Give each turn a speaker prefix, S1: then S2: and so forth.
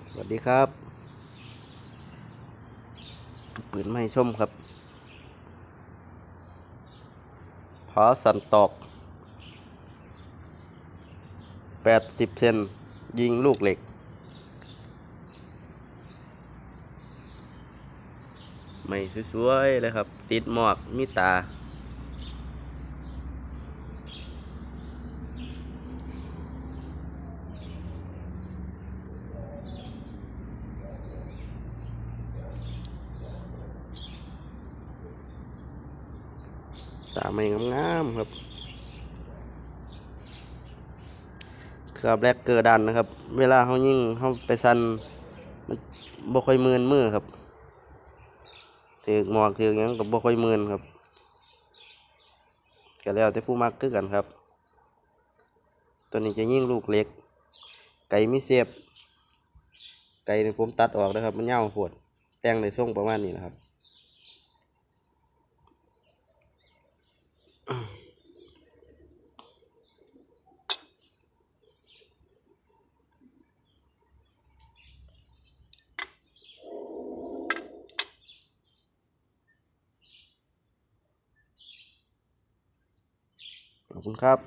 S1: สวัสดีครับ ปืนไม่ส้มครับพอสันตอก 80 เซนยิงลูกเหล็ก ไม่สวยๆเลยครับ ติดหมอกมีตา ตาไม่งามๆครับ เครือบแรกเกอร์ดันนะครับ เวลาเขายิ่งเขาไปสันมันบ่ค่อยมืนมือครับถือหมอกถือกหยังกับบ่ค่อยมืนครับก็แล้วแต่ผู้มักคือกันครับ ตัวนี้จะยิ่งลูกเล็ก ไก่มีเสียบ ไก่นี่ผมตัดออกนะครับ มันยาวดแต่งในทรงประมาณนี้นะครับ ขอบคุณครับ